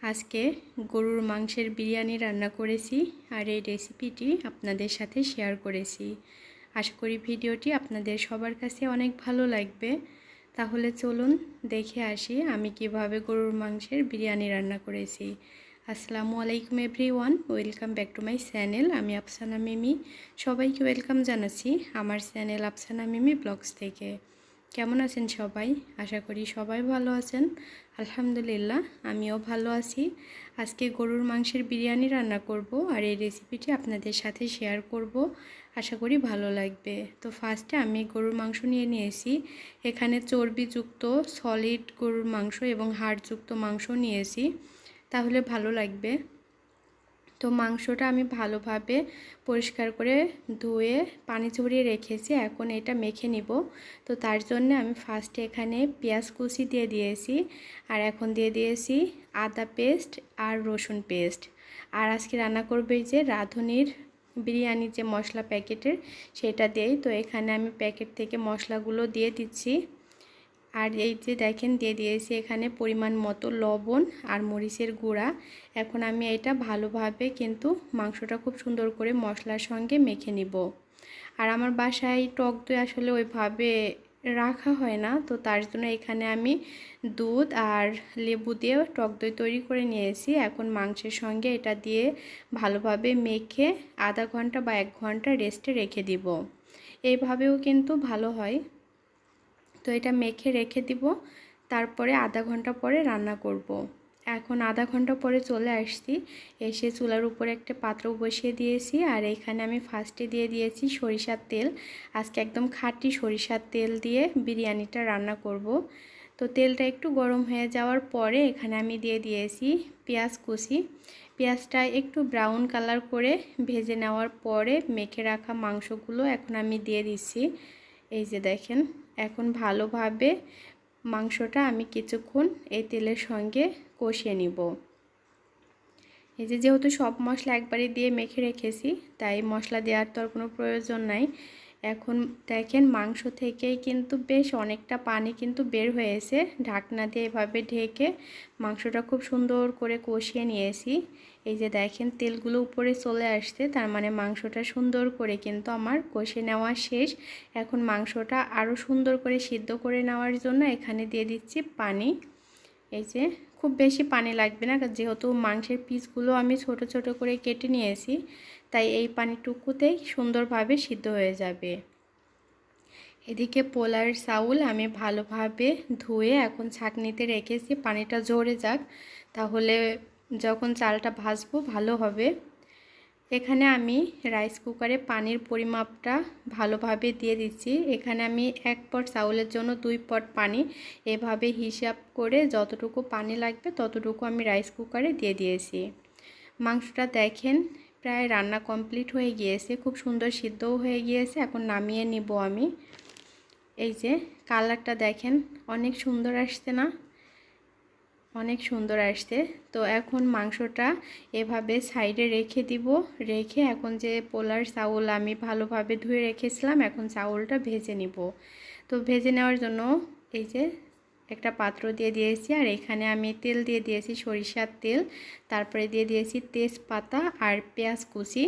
আজকে গরুর মাংসের বিরিয়ানি রান্না করেছি আর এই রেসিপিটি আপনাদের সাথে শেয়ার করেছি। আশা করি ভিডিওটি আপনাদের সবার কাছে অনেক ভালো লাগবে। তাহলে চলুন দেখে আসি আমি কীভাবে গরুর মাংসের বিরিয়ানি রান্না করেছি। আসসালামু আলাইকুম everyone, welcome back to my channel. আমি আফসানা মিমি। সবাইকে ওয়েলকাম জানাচ্ছি আমার চ্যানেল আফসানা মিমি ব্লগস থেকে। কেমন আছেন সবাই? আশা করি সবাই ভালো আছেন। আলহামদুলিল্লাহ, আমিও ভালো আছি। আজকে গরুর মাংসের বিরিয়ানি রান্না করব আর এই রেসিপিটি আপনাদের সাথে শেয়ার করব। আশা করি ভালো লাগবে। তো ফার্স্টে আমি গরুর মাংস নিয়ে নিয়েছি। এখানে চর্বিযুক্ত সলিড গরুর মাংস এবং হাড়যুক্ত মাংস নিয়েছি। তাহলে ভালো লাগবে। তো মাংসটা আমি ভালোভাবে পরিষ্কার করে ধুয়ে, পানি ঝরিয়ে রেখেছি। এখন এটা মেখে নিব। তো তার জন্য আমি ফার্স্টে এখানে পেঁয়াজ কুচি দিয়ে দিয়েছি। আর এখন দিয়ে দিয়েছি আদা পেস্ট আর রসুন পেস্ট। আর আজকে রান্না করবে যে রাঁধুনির বিরিয়ানির যে মশলা প্যাকেটের, সেটা দিয়েই। তো এখানে আমি প্যাকেট থেকে মশলাগুলো দিয়ে দিচ্ছি। আর এই যে দেখেন দিয়ে দিয়েছি এখানে পরিমাণ মতো লবণ আর মরিচের গুঁড়া। এখন আমি এটা ভালোভাবে কিন্তু মাংসটা খুব সুন্দর করে মশলার সঙ্গে মেখে নিব। আর আমার বাসায় টক দই আসলে ওইভাবে রাখা হয় না, তো তার জন্য এখানে আমি দুধ আর লেবু দিয়ে টক দই তৈরি করে নিয়েছি। এখন মাংসের সঙ্গে এটা দিয়ে ভালোভাবে মেখে আধা ঘণ্টা বা এক ঘণ্টা রেস্টে রেখে দিব। এইভাবেও কিন্তু ভালো হয়। তো এটা মেখে রেখে দিব। তারপরে আধা ঘণ্টা পরে রান্না করব। এখন আধা ঘণ্টা পরে চলে আসছি। এসে চুলার উপরে একটা পাত্র বসিয়ে দিয়েছি আর এখানে আমি ফার্স্টে দিয়ে দিয়েছি সরিষার তেল। আজকে একদম খাঁটি সরিষার তেল দিয়ে বিরিয়ানিটা রান্না করব। তো তেলটা একটু গরম হয়ে যাওয়ার পরে এখানে আমি দিয়ে দিয়েছি পেঁয়াজ কুচি। পেঁয়াজটা একটু ব্রাউন কালার করে ভেজে নেওয়ার পরে মেখে রাখা মাংসগুলো এখন আমি দিয়ে দিচ্ছি। এই যে দেখেন, এখন ভালোভাবে মাংসটা আমি কিছুক্ষণ এই তেলের সঙ্গে কষিয়ে নিব। এই যে যেহেতু সব মশলা একবারে দিয়ে মেখে রেখেছি, তাই মশলা দেওয়ার তো আর কোনো প্রয়োজন নাই। এখন দেখেন মাংস থেকেই কিন্তু বেশ অনেকটা পানি কিন্তু বের হয়েছে। ঢাকনা দিয়ে এভাবে ঢেকে মাংসটা খুব সুন্দর করে কষিয়ে নিয়েছি। এই যে দেখেন তেলগুলো উপরে চলে আসছে, তার মানে মাংসটা সুন্দর করে কিন্তু আমার কষে নেওয়া শেষ। এখন মাংসটা আরও সুন্দর করে সিদ্ধ করে নেওয়ার জন্য এখানে দিয়ে দিচ্ছি পানি। এই যে খুব বেশি পানি লাগবে না যেহেতু মাংসের পিসগুলো আমি ছোট ছোট করে কেটে নিয়েছি, তাই এই পানিটুকুতেই সুন্দরভাবে সিদ্ধ হয়ে যাবে। এদিকে পোলার চাউল আমি ভালোভাবে ধুয়ে এখন ছাঁকনিতে রেখেছি, পানিটা ঝরে যাক, তাহলে যখন চালটা ভাজবো ভালো হবে। এখানে আমি রাইস কুকারে পানির পরিমাপটা ভালোভাবে দিয়ে দিচ্ছি। এখানে আমি এক পট চাউলের জন্য দুই পট পানি এভাবে হিসাব করে যতটুকু পানি লাগবে ততটুকু আমি রাইস কুকারে দিয়ে দিয়েছি। মাংসটা দেখেন প্রায় রান্না কমপ্লিট হয়ে গিয়েছে, খুব সুন্দর সিদ্ধও হয়ে গিয়েছে। এখন নামিয়ে নিব আমি। এই যে কালারটা দেখেন, অনেক সুন্দর আসছে না? অনেক সুন্দর আসছে। তো এখন মাংসটা এভাবে সাইডে রেখে দিব। রেখে এখন যে পোলার চাউল আমি ভালোভাবে ধুয়ে রেখেছিলাম, এখন চাউলটা ভেজে নিব। তো ভেজে নেওয়ার জন্য এই যে একটা পাত্র দিয়ে দিয়েছি, আর এখানে আমি তেল দিয়ে দিয়েছি সরিষার তেল। তারপরে দিয়ে দিয়েছি তেজপাতা আর পেঁয়াজ কুচি।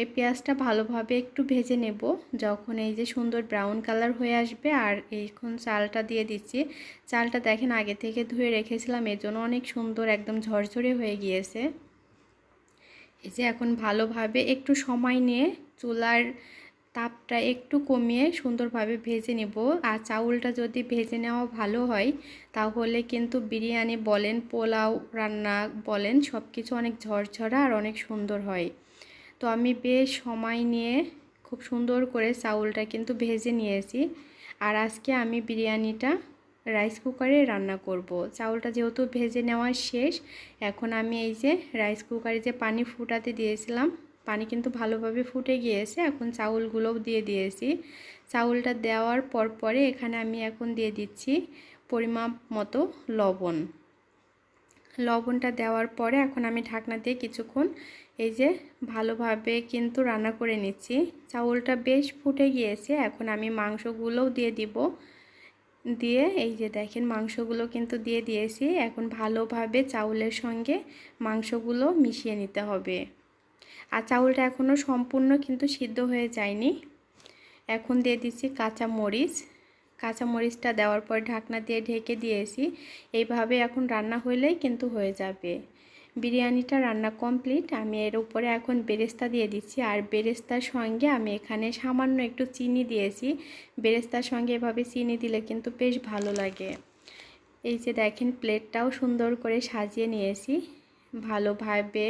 এই পেঁয়াজটা ভালোভাবে একটু ভেজে নেব। যখন এই যে সুন্দর ব্রাউন কালার হয়ে আসবে আর এইখন চালটা দিয়ে দিচ্ছি। চালটা দেখেন আগে থেকে ধুয়ে রেখেছিলাম এর জন্য অনেক সুন্দর একদম ঝরঝরে হয়ে গিয়েছে। এই যে এখন ভালোভাবে একটু সময় নিয়ে চুলার তাপটা একটু কমিয়ে সুন্দরভাবে ভেজে নেব। আর চাউলটা যদি ভেজে নেওয়া ভালো হয়, তাহলে কিন্তু বিরিয়ানি বলেন, পোলাও রান্না বলেন সব কিছু অনেক ঝরঝরা আর অনেক সুন্দর হয়। তো আমি বেশ সময় নিয়ে খুব সুন্দর করে চাউলটা কিন্তু ভেজে নিয়েছি। আর আজকে আমি বিরিয়ানিটা রাইস কুকারে রান্না করব। চাউলটা যেহেতু ভেজে নেওয়া শেষ, এখন আমি এই যে রাইস কুকারে যে পানি ফুটাতে দিয়েছিলাম, পানি কিন্তু ভালোভাবে ফুটে গিয়েছে, এখন চাউলগুলোও দিয়ে দিয়েছি। চাউলটা দেওয়ার পর পরে এখানে আমি এখন দিয়ে দিচ্ছি পরিমাপ মতো লবণ। লবণটা দেওয়ার পরে এখন আমি ঢাকনা দিয়ে কিছুক্ষণ এই যে ভালোভাবে কিন্তু রান্না করে নিচ্ছি। চাউলটা বেশ ফুটে গিয়েছে, এখন আমি মাংসগুলোও দিয়ে দিব। দিয়ে এই যে দেখেন মাংসগুলো কিন্তু দিয়ে দিয়েছি, এখন ভালোভাবে চাউলের সঙ্গে মাংসগুলো মিশিয়ে নিতে হবে। আর চাউলটা এখনও সম্পূর্ণ কিন্তু সিদ্ধ হয়ে যায়নি। এখন দিয়ে দিচ্ছি কাঁচা মরিচ। কাঁচা মরিচটা দেওয়ার পর ঢাকনা দিয়ে ঢেকে দিয়েছি। এইভাবে এখন রান্না হলেই কিন্তু হয়ে যাবে। বিরিয়ানিটা রান্না কমপ্লিট। আমি এর উপরে এখন বেরেস্তা দিয়ে দিচ্ছি। আর বেরেস্তার সঙ্গে আমি এখানে সামান্য একটু চিনি দিয়েছি। বেরেস্তার সঙ্গে এভাবে চিনি দিলে কিন্তু বেশ ভালো লাগে। এই যে দেখেন, প্লেটটাও সুন্দর করে সাজিয়ে নিয়েছি। ভালোভাবে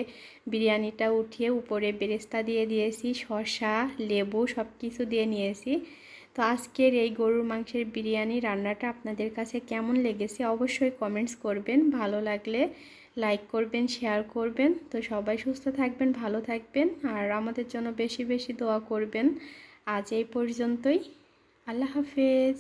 বিরিয়ানিটা উঠিয়ে উপরে বেরেস্তা দিয়ে দিয়েছি। শসা, লেবু সব কিছু দিয়ে নিয়েছি। তো আজকের এই গরুর মাংসের বিরিয়ানি রান্নাটা আপনাদের কাছে কেমন লেগেছে অবশ্যই কমেন্টস করবেন। ভালো লাগলে লাইক করবেন শেয়ার করবেন। তো সবাই সুস্থ থাকবেন, ভালো থাকবেন। আর আমাদের জন্য বেশি বেশি দোয়া করবেন। আজ এই পর্যন্তই। আল্লাহ হাফেজ।